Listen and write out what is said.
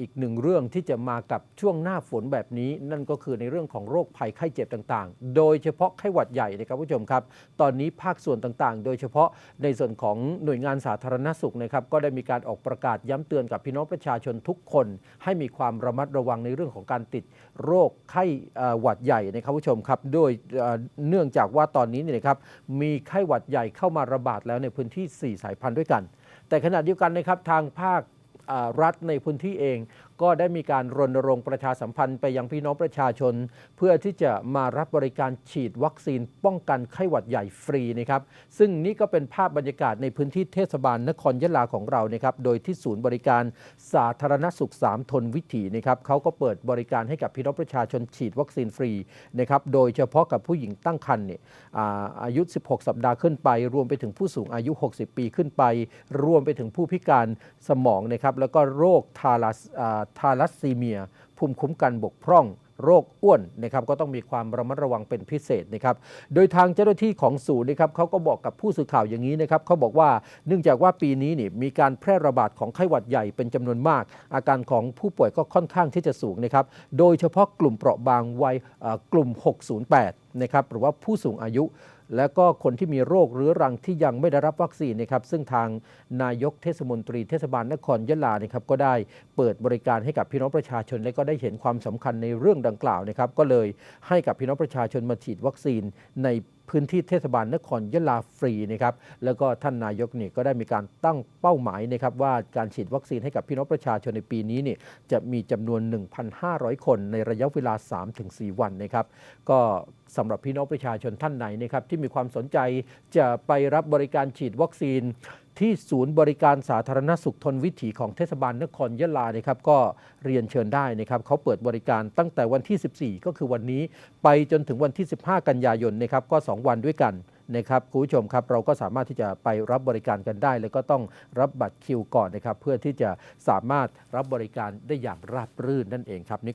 อีกหนึ่งเรื่องที่จะมากับช่วงหน้าฝนแบบนี้ นั่นก็คือในเรื่องของโรคภัยไข้เจ็บต่างๆ โดยเฉพาะไข้หวัดใหญ่นะครับผู้ชมครับ ตอนนี้ภาคส่วนต่างๆ โดยเฉพาะในส่วนของหน่วยงานสาธารณสุขนะครับก็ได้มีการออกประกาศย้ำเตือนกับพี่น้องประชาชนทุกคน ให้มีความระมัดระวังในเรื่องของการติดโรคไข้หวัดใหญ่นะครับผู้ชมครับโดยเนื่องจากว่าตอนนี้เนี่ยนะครับมีไข้หวัดใหญ่เข้ามาระบาดแล้วในพื้นที่ 4 สายพันธุ์ด้วยกัน แต่ขณะเดียวกันนะครับทางภาค รัฐในพื้นที่เอง ก็ได้มีการรณรงค์ประชาสัมพันธ์ไปยังพี่น้องประชาชน เพื่อที่จะมารับบริการฉีดวัคซีนป้องกันไข้หวัดใหญ่ฟรีนะครับซึ่งนี่ก็เป็นภาพบรรยากาศในพื้นที่เทศบาลนครยะลาของเรานะครับโดยที่ศูนย์บริการสาธารณสุข 3 ทนวิถีนะครับเขาก็เปิดบริการให้กับพี่น้องประชาชนฉีดวัคซีนฟรีนะครับโดยเฉพาะกับผู้หญิงตั้งครรภ์เนี่ยอาอายุ 16 สัปดาห์ขึ้นไป รวมไปถึงผู้สูงอายุ 60 ปีขึ้นไป รวมไปถึงผู้พิการสมองนะครับแล้วก็โรคทาลัสอ่าทาลัสซีเมีย ภูมิคุ้มกันบกพร่องโรคอ้วนนะครับก็ต้องมีความระมัดระวังเป็นพิเศษนะครับโดยทางเจ้าหน้าที่ของศูนย์นะครับเขาก็บอกกับผู้สื่อข่าวอย่างนี้นะครับเขาบอกว่าเนื่องจากว่าปีนี้นี่มีการแพร่ระบาดของไข้หวัดใหญ่เป็นจำนวนมาก อาการของผู้ป่วยก็ค่อนข้างที่จะสูงนะครับโดยเฉพาะกลุ่มเปราะบางวัยเอ่อกลุ่ม 608นะครับหรือว่าผู้สูงอายุ และก็คนที่มีโรคเรื้อรังที่ยังไม่ได้รับวัคซีนนะครับซึ่งทางนายกเทศมนตรีเทศบาลนครยะลานะครับก็ได้เปิดบริการให้กับพี่น้องประชาชน และก็ได้เห็นความสำคัญในเรื่องดังกล่าวนะครับก็เลยให้กับพี่น้องประชาชนมาฉีดวัคซีนใน พื้นที่เทศบาลนครยะลาฟรีนะครับแล้วก็ท่านนายกนี่ก็ได้มีการตั้งเป้าหมายนะครับว่าการฉีดวัคซีนให้กับพี่น้องประชาชนในปีนี้นี่จะมีจำนวน 1,500 คนในระยะเวลา 3-4 วันนะครับก็สำหรับพี่น้องประชาชนท่านไหนนะครับที่มีความสนใจจะไปรับบริการฉีดวัคซีน ที่ศูนย์บริการสาธารณสุขทนวิถีของเทศบาลนครยะลานะครับก็เรียนเชิญได้นะครับเขาเปิดบริการตั้งแต่วันที่ 14 ก็คือวันนี้ไปจนถึงวันที่ 15 กันยายนนะครับก็ 2 วันด้วยกันนะครับคุณผู้ชมครับเราก็สามารถที่จะไปรับบริการกันได้ แล้วก็ต้องรับบัตรคิวก่อนนะครับเพื่อที่จะสามารถรับบริการได้อย่างราบรื่นนั่นเองครับ